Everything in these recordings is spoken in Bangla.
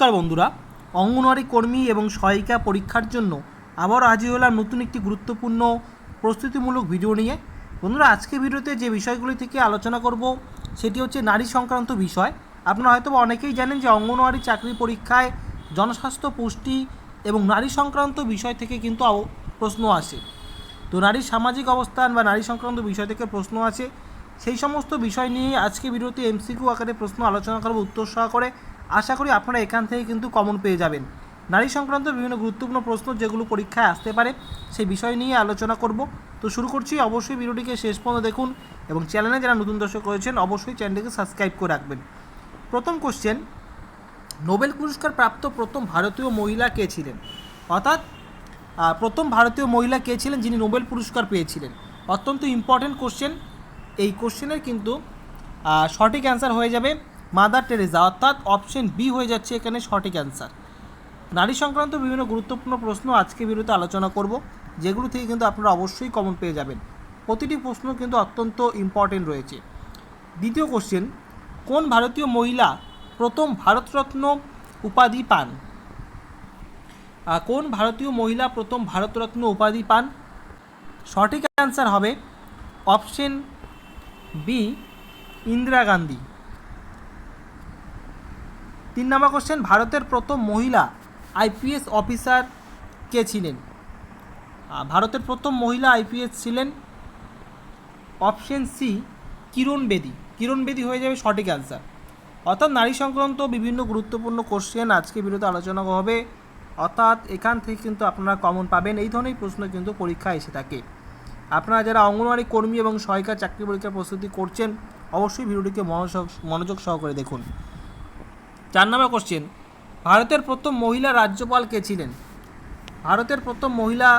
নমস্কার বন্ধুরা। অঙ্গনওয়াড়ি কর্মী এবং সহায়িকা পরীক্ষার জন্য আবার হাজির হলাম নতুন একটি গুরুত্বপূর্ণ, প্রস্তুতিমূলক ভিডিও নিয়ে। বন্ধুরা, আজকে ভিডিওতে যে বিষয়গুলি থেকে আলোচনা করব, সেটি হচ্ছে নারী সংক্রান্ত বিষয়। আপনারা হয়তো অনেকেই জানেন যে অঙ্গনওয়াড়ি চাকরি পরীক্ষায় জনস্বাস্থ্য, পুষ্টি এবং নারী সংক্রান্ত বিষয় থেকে কিন্তু প্রশ্ন আসে। তো নারীর সামাজিক অবস্থান বা নারী সংক্রান্ত বিষয় থেকে প্রশ্ন আছে সেই সমস্ত বিষয় নিয়ে আজকে ভিডিওতে এমসিকিউ আকারে প্রশ্ন আলোচনা করব উত্তর সহ করে আশা করি আপনারা এখান থেকে কিন্তু কমন পেয়ে যাবেন। নারী সংক্রান্ত বিভিন্ন গুরুত্বপূর্ণ প্রশ্ন যেগুলো পরীক্ষায় আসতে পারে, সেই বিষয় নিয়ে আলোচনা করব। তো শুরু করছি, অবশ্যই ভিডিওটিকে শেষ পর্যন্ত দেখুন এবং চ্যানেলে যারা নতুন দর্শক রয়েছেন, অবশ্যই চ্যানেলটিকে সাবস্ক্রাইব করে রাখবেন। প্রথম কোশ্চেন নোবেল পুরস্কার প্রাপ্ত প্রথম ভারতীয় মহিলা কে ছিলেন? অর্থাৎ প্রথম ভারতীয় মহিলা কে ছিলেন যিনি নোবেল পুরস্কার পেয়েছিলেন? অত্যন্ত ইম্পর্ট্যান্ট কোশ্চেন এই কোশ্চেনের কিন্তু সঠিক অ্যান্সার হয়ে যাবে। মাদার টেরেজা অর্থাৎ অপশন বি হয়ে যাচ্ছে এখানে সঠিক অ্যান্সার। নারী সংক্রান্ত বিভিন্ন গুরুত্বপূর্ণ প্রশ্ন আজকে বিরুদ্ধে আলোচনা করব, যেগুলো থেকে কিন্তু আপনারা অবশ্যই কমন পেয়ে যাবেন। প্রতিটি প্রশ্ন কিন্তু অত্যন্ত ইম্পর্টেন্ট রয়েছে। দ্বিতীয় কোশ্চেন কোন ভারতীয় মহিলা প্রথম ভারতরত্ন উপাধি পান? কোন ভারতীয় মহিলা প্রথম ভারতরত্ন উপাধি পান? সঠিক অ্যান্সার হবে অপশন বি, ইন্দিরা গান্ধী। তিন নম্বর কোশ্চেন ভারতের প্রথম মহিলা আইপিএস অফিসার কে ছিলেন? ভারতের প্রথম মহিলা আইপিএস ছিলেন অপশন সি কিরণ বেদি। কিরণ বেদি হয়ে যাবে সঠিক অ্যান্সার অর্থাৎ নারী সংক্রান্ত বিভিন্ন গুরুত্বপূর্ণ কোশ্চেন আজকে বিরুদ্ধে আলোচনা হবে। অর্থাৎ এখান থেকে কিন্তু আপনারা কমন পাবেন। এই ধরনের প্রশ্ন কিন্তু পরীক্ষা এসে থাকে। আপনারা যারা অঙ্গনওয়াড়ি কর্মী এবং সহায়িকা চাকরি পরীক্ষার প্রস্তুতি করছেন, অবশ্যই ভিডিওটিকে মনোযোগ মনোযোগ সহকারে দেখুন। চার নম্বর কোশ্চেন ভারতের প্রথম মহিলা রাজ্যপাল কে ছিলেন? ভারতের প্রথম মহিলা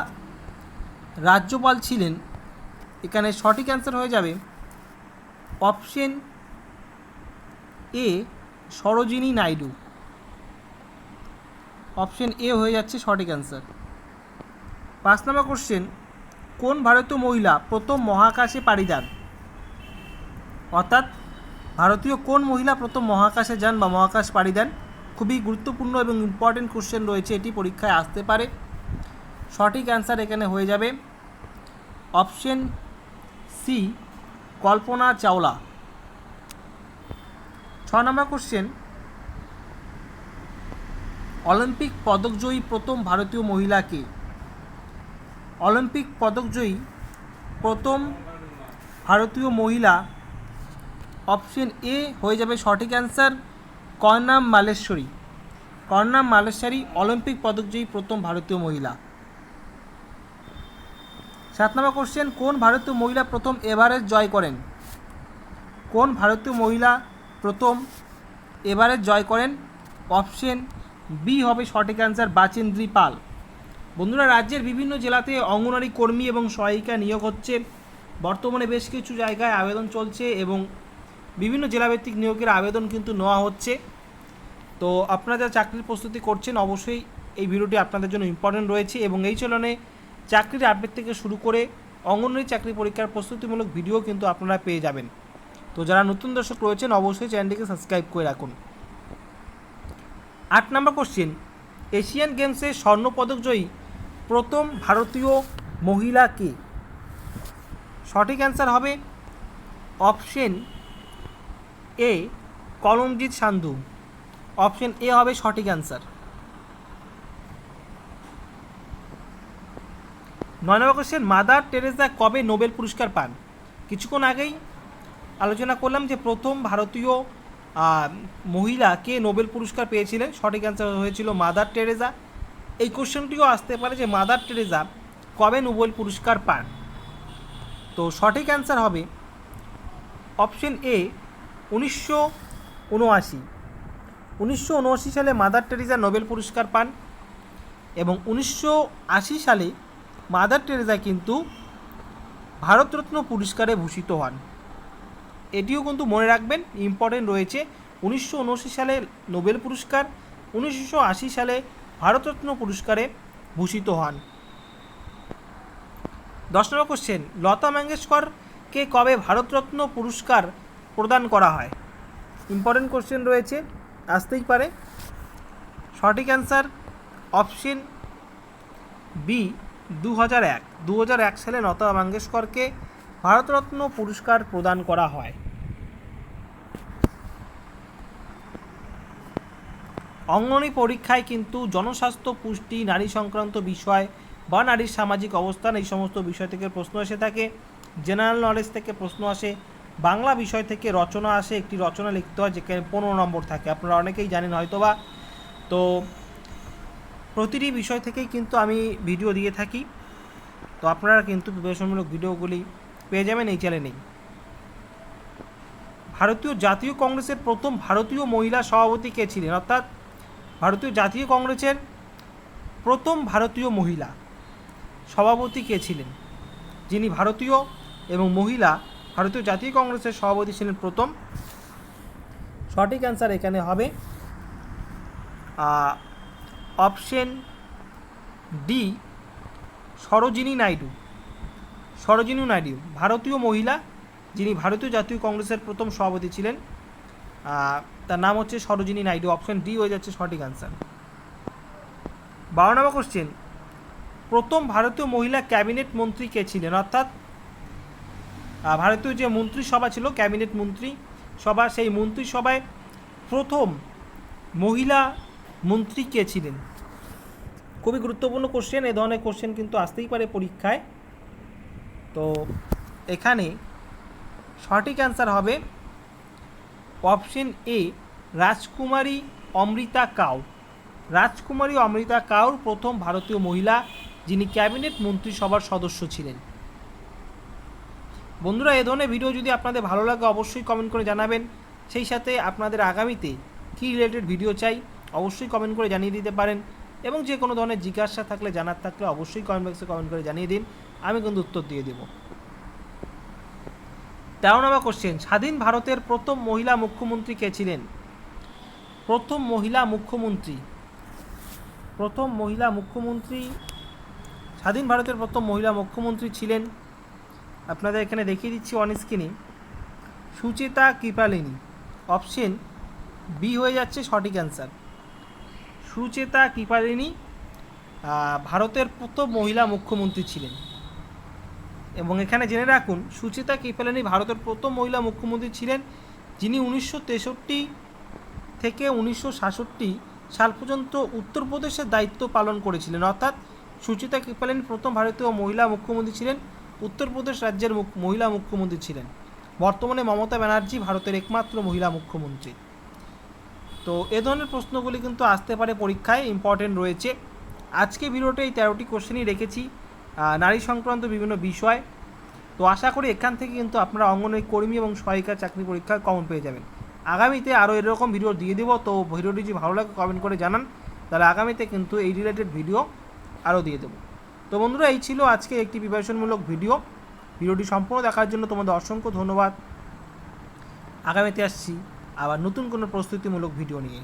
রাজ্যপাল ছিলেন, এখানে সঠিক অ্যান্সার হয়ে যাবে। Option A Sarojini Naidu. Option A হয়ে যাচ্ছে সঠিক অ্যান্সার পাঁচ নম্বর কোশ্চেন কোন ভারতীয় মহিলা প্রথম মহাকাশে পাড়ি দেন? অর্থাৎ ভারতীয় কোন মহিলা প্রথম মহাকাশে যান বা মহাকাশ পাড়ি দেন? খুবই গুরুত্বপূর্ণ এবং ইম্পর্টেন্ট কোশ্চেন রয়েছে, এটি পরীক্ষায় আসতে পারে। সঠিক অ্যান্সার এখানে হয়ে যাবে। Option C Kalpana Chawla. ছ নম্বর কোশ্চেন অলিম্পিক পদকজয়ী প্রথম ভারতীয় মহিলা কে? অলিম্পিক পদকজয়ী প্রথম ভারতীয় মহিলা অপশন এ হয়ে যাবে সঠিক অ্যান্সার কর্ণাম মালেশ্বরী। কর্ণাম মালেশ্বরী অলিম্পিক পদকজয়ী প্রথম ভারতীয় মহিলা। সাত নম্বর কোশ্চেন কোন ভারতীয় মহিলা প্রথম এভারেস্ট জয় করেন? কোন ভারতীয় মহিলা প্রথম এভারেস্ট জয় করেন? অপশন বি হবে সঠিক অ্যান্সার বাচেন্দ্রী পাল। বন্ধুরা, রাজ্যের বিভিন্ন জেলাতে অঙ্গনওয়াড়ি কর্মী এবং সহায়িকা নিয়োগ হচ্ছে। বর্তমানে বেশ কিছু জায়গায় আবেদন চলছে এবং বিভিন্ন জেলাভিত্তিক নিয়োগের আবেদন কিন্তু নেওয়া হচ্ছে। তো আপনারা যারা চাকরির প্রস্তুতি করছেন, অবশ্যই এই ভিডিওটি আপনাদের জন্য ইম্পর্টেন্ট রয়েছে এবং এই চলনে চাকরির আপডেট থেকে শুরু করে অঙ্গনওয়াড়ি চাকরি পরীক্ষার প্রস্তুতিমূলক ভিডিও কিন্তু আপনারা পেয়ে যাবেন। তো যারা নতুন দর্শক রয়েছেন, অবশ্যই চ্যানেলটিকে সাবস্ক্রাইব করে রাখুন। আট নম্বর কোশ্চেন এশিয়ান গেমসে স্বর্ণপদক জয়ী প্রথম ভারতীয় মহিলা কে? সঠিক অ্যান্সার হবে option A Kamaljit Sandhu. Option A হবে সঠিক অ্যান্সার নয় নম্বর কোশ্চেন মাদার টেরেসা কবে নোবেল পুরস্কার পান? কিছুক্ষণ আগেই আলোচনা করলাম যে প্রথম ভারতীয় মহিলা কে নোবেল পুরস্কার পেয়েছিলেন। সঠিক অ্যান্সার হয়েছিল মাদার টেরেজা এই কোশ্চেনটিও আসতে পারে যে মাদার টেরেজা কবে নোবেল পুরস্কার পান? তো সঠিক অ্যান্সার হবে অপশন এ উনিশশো উনআশি। উনিশশো উনআশি সালে মাদার টেরেজা নোবেল পুরস্কার পান এবং উনিশশো আশি সালে মাদার টেরেজা কিন্তু ভারতরত্ন পুরস্কারে ভূষিত হন। এটিও কিন্তু মনে রাখবেন ইম্পর্টেন্ট রয়েছে। উনিশশো উনআশি সালে নোবেল পুরস্কার, উনিশশো আশি সালে ভারতরত্ন পুরস্কারে ভূষিত হন। দশ নম্বর কোশ্চেন লতা মঙ্গেশকরকে কবে ভারতরত্ন পুরস্কার প্রদান করা হয়। ইম্পর্টেন্ট কোশ্চেন রয়েছে, আসতেই পারে। সঠিক অ্যান্সার অপশন বি দু হাজার এক। দু হাজার এক সালে লতা মঙ্গেশকরকে ভারতরত্ন পুরস্কার প্রদান করা হয়। অঙ্গনী পরীক্ষায় কিন্তু জনস্বাস্থ্য, পুষ্টি, নারী সংক্রান্ত বিষয় বা নারীর সামাজিক অবস্থান এই সমস্ত বিষয় থেকে প্রশ্ন এসে থাকে। জেনারেল নলেজ থেকে প্রশ্ন আসে। বাংলা বিষয় থেকে রচনা আসে, একটি রচনা লিখতে হয় যেখানে পনেরো নম্বর থাকে। আপনারা অনেকেই জানেন হয়তোবা। তো প্রতিটি বিষয় থেকেই কিন্তু আমি ভিডিও দিয়ে থাকি। তো আপনারা কিন্তু বিবেচনামূলক ভিডিওগুলি পেয়ে যাবেন এই চ্যানেলেই। ভারতীয় জাতীয় কংগ্রেসের প্রথম ভারতীয় মহিলা সভাপতি কে ছিলেন? অর্থাৎ ভারতীয় জাতীয় কংগ্রেসের প্রথম ভারতীয় মহিলা সভাপতি কে ছিলেন? যিনি ভারতীয় এবং মহিলা ভারতীয় জাতীয় কংগ্রেসের সভাপতি ছিলেন প্রথম। সঠিক অ্যান্সার এখানে হবে অপশন ডি সরোজিনী নাইডু। সরোজিনী নাইডু, ভারতীয় মহিলা, যিনি ভারতীয় জাতীয় কংগ্রেসের প্রথম সভাপতি ছিলেন। তার নাম হচ্ছে সরোজিনী নাইডু অপশন ডি হয়ে যাচ্ছে সঠিক অ্যান্সার বারো নম্বর কোশ্চেন প্রথম ভারতীয় মহিলা ক্যাবিনেট মন্ত্রী কে ছিলেন? অর্থাৎ ভারতীয় যে মন্ত্রিসভা ছিল, ক্যাবিনেট মন্ত্রী সভা, সেই মন্ত্রিসভায় প্রথম মহিলা মন্ত্রী কে ছিলেন? খুবই গুরুত্বপূর্ণ কোশ্চেন এ ধরনের কোশ্চেন কিন্তু আসতেই পারে পরীক্ষায়। তো এখানে সঠিক অ্যান্সার হবে অপশন এ রাজকুমারী অমৃতা কাউ। রাজকুমারী অমৃতা কাউর প্রথম ভারতীয় মহিলা যিনি ক্যাবিনেট মন্ত্রিসভার সদস্য ছিলেন। বন্ধুরা, এ ধরনের ভিডিও যদি আপনাদের ভালো লাগে, অবশ্যই কমেন্ট করে জানাবেন। সেই সাথে আপনাদের আগামীতে কী রিলেটেড ভিডিও চাই, অবশ্যই কমেন্ট করে জানিয়ে দিতে পারেন। এবং যে কোনো ধরনের জিজ্ঞাসা থাকলে, জানার থাকলে, অবশ্যই কমেন্ট বক্সে কমেন্ট করে জানিয়ে দিন। আমি কিন্তু উত্তর দিয়ে দেবো। তেরো নম্বর কোশ্চেন স্বাধীন ভারতের প্রথম মহিলা মুখ্যমন্ত্রী কে ছিলেন? প্রথম মহিলা মুখ্যমন্ত্রী। প্রথম মহিলা মুখ্যমন্ত্রী, স্বাধীন ভারতের প্রথম মহিলা মুখ্যমন্ত্রী ছিলেন আপনাদের এখানে দেখিয়ে দিচ্ছি অন স্ক্রিনে সুচেতা কৃপালিনী। অপশন বি হয়ে যাচ্ছে সঠিক অ্যান্সার সুচেতা কৃপালিনী ভারতের প্রথম মহিলা মুখ্যমন্ত্রী ছিলেন। এবং এখানে জেনে রাখুন, সুচেতা কৃপালিনী ভারতের প্রথম মহিলা মুখ্যমন্ত্রী ছিলেন যিনি উনিশশো তেষট্টি থেকে উনিশশো সাতষট্টি সাল পর্যন্ত উত্তরপ্রদেশের দায়িত্ব পালন করেছিলেন। অর্থাৎ সুচিতা কৃপালিনী প্রথম ভারতীয় মহিলা মুখ্যমন্ত্রী ছিলেন। উত্তরপ্রদেশ রাজ্যের মহিলা মুখ্যমন্ত্রী ছিলেন। বর্তমানে মমতা ব্যানার্জি ভারতের একমাত্র মহিলা মুখ্যমন্ত্রী। তো এ ধরনের প্রশ্নগুলি কিন্তু আসতে পারে পরীক্ষায় ইম্পর্টেন্ট রয়েছে। আজকে ভিডিওতে এই তেরোটি কোশ্চেনই রেখেছি নারী সংক্রান্ত বিভিন্ন বিষয়। তো আশা করি এখান থেকে কিন্তু আপনারা অঙ্গনওয়াড়ি কর্মী এবং সহায়িকা চাকরি পরীক্ষায় কমন পেয়ে যাবেন। আগামীতে আরও এরকম ভিডিও দিয়ে দেবো, তো ভিডিওটি যদি ভালো লাগে কমেন্ট করে জানান। তাহলে আগামীতে কিন্তু এই রিলেটেড ভিডিও আরও দিয়ে দেবো। তো বন্ধুরা, এই ছিল আজকে একটি প্রিপারেশনমূলক ভিডিও। ভিডিওটি সম্পূর্ণ দেখার জন্য তোমাদের অসংখ্য ধন্যবাদ। আগামীতে আসছি আবার নতুন কোনো প্রস্তুতিমূলক ভিডিও নিয়ে।